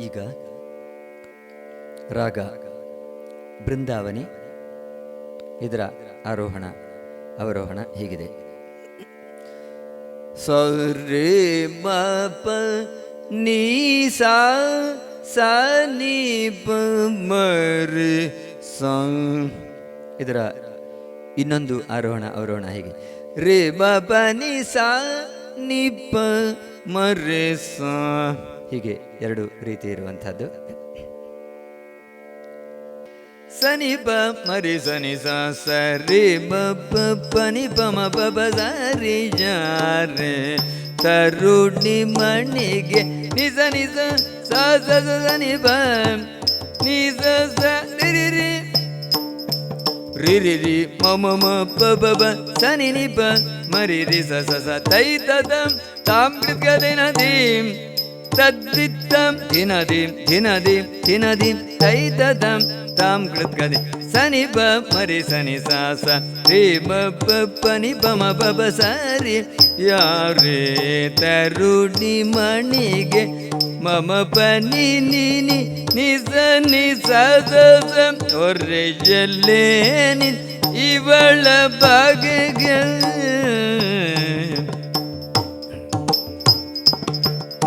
ಈಗ ರಾಗ ಬೃಂದಾವನಿ ಇದರ ಆರೋಹಣ ಅವರೋಹಣ ಹೀಗಿದೆ. ಸೌರಿ ಮ ಪ ನೀ ಸಾ ಸ ನೀ ಪ ಮ ರೆ ಸ ಇದರ ಇನ್ನೊಂದು ಆರೋಹಣ ಅವರೋಹಣ ಹೇಗೆ. ರೇ ಮ ನಿ ni ಸಾ ನಿಪ ಪ ಸಾ ರೆ ಸ ಹೀಗೆ ಎರಡು ರೀತಿ ಇರುವಂಥದ್ದು. ಸನಿ ಬ ಮರಿ ಸನಿ ಸ ಸರಿ ಬ ಪನಿ ಪ ಮ ಪ ಪ ಸರಿ ಜಾರೆ. ತರುಣಿ ಮಣಿಗೆ ನಿಜ ನಿಜ ಸ ಸ ಸ ಸ ನಿ ಪ ನಿ ಸ ರಿ ರಿ ರಿ. ರಿ ರಿ ಮ ಪ ಬ ಬ ಸ ನಿ ಬ ಮರಿ ರಿ ಸ ಸ ಸ ತೈ ತ ತೈ ತಾಂ ಕೃತ್ಕದಿ ಸನಿ ಬ ಮರಿ ಸನಿ ಸಾ ಸ ರೇ ಮ ಪ ಪ ನಿ ಪ ಮ ಪ ಪ ಸ ರಿ ಯಾರೇ ತರುಣಿ ಮಣಿಗೆ ಮಮ ಪ ನಿ ನಿ ನಿ ನಿ ಸ ನಿ ಸ ಸ ಸ ಒರ್ರೆ ಎಲ್ಲೇ ನಿ ಇವಳ ಬಗೆಗೆ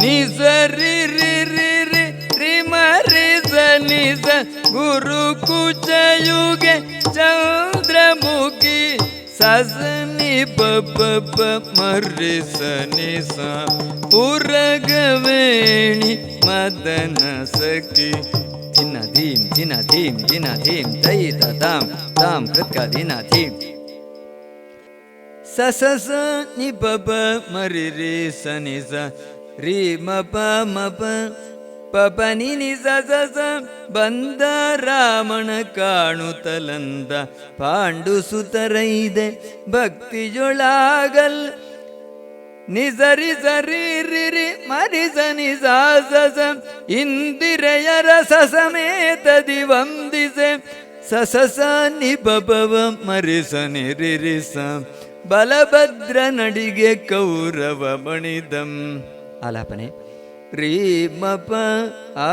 ನಿ ಸ ರಿ ರಿ ರಿ ರಿ ರಿ ಮ ರಿ ಸ ನಿಜ ಗುರು ಕುಚಯುಗೆ ಚಂದ್ರಮುಖಿ ಸ ಸ ನಿ ಪ ಪ ಪ ಮ ರಿ ಸ ಉರಗವೇಣಿ ಮದನ ಸಖಿ. ಧಿನ ಧೀಂ ಧಿನ ಧೀಂ ಧಿನ ಧೀಂ ತೈ ತಾಂ ತಾಂ ಕೃತ್ಕ ದಿನ ಧೀಂ ಸ ಸ ಸ ನಿ ಪ ಮರಿ ರಿ ಸ ನಿ ಸ ರಿ ಮ ಪ ಮ ಪ ಪ ಪ ನಿ ನಿ ಸ ಬಂದ ರಾಮಣ ಕಾಣುತ್ತಲಂದ ಪಾಂಡು ಸುತರೈದೆ ಭಕ್ತಿಯೊಳಾಗಲ್ ನಿಸರಿ ಸರಿ ರಿ ರಿ ಮರಿ ಸಸ ಸಾ ಸ ಸ ಇಂದಿರೆಯರ ಸಸಮೇತದಿ ವಂದಿಸೆ. ಸ ಸ ಸ ನಿ ಪ ಪ ವ, ಮರಿ ಸನಿ ರಿ ರಿ ಸ, ಬಲಭದ್ರ ನಡಿಗೆ ಕೌರವ ಮಣಿದಂ. ಆಲಾಪನೆ. ರೀ ಮಪ ಆ,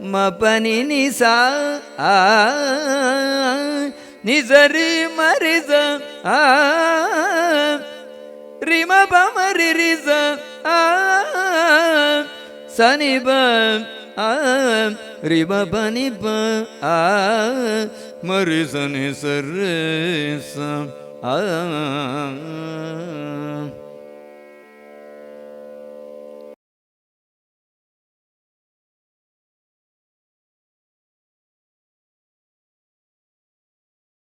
ಮಪ ಪ ನಿ ನಿ ಸಾ ಆ, ನಿಜ ರೀ ಮರಿ ಸ ಆ, ರಿ ಮಪ ಮರಿ ಮ ರಿ ರಿ ಸ ಆ, ಸನಿ ಬ ಆ, ರಿ ಮಪ ನಿ ಪ ಆ ಮರಿ ಸ ನಿ ಸ ರೇ ಸ ಆ.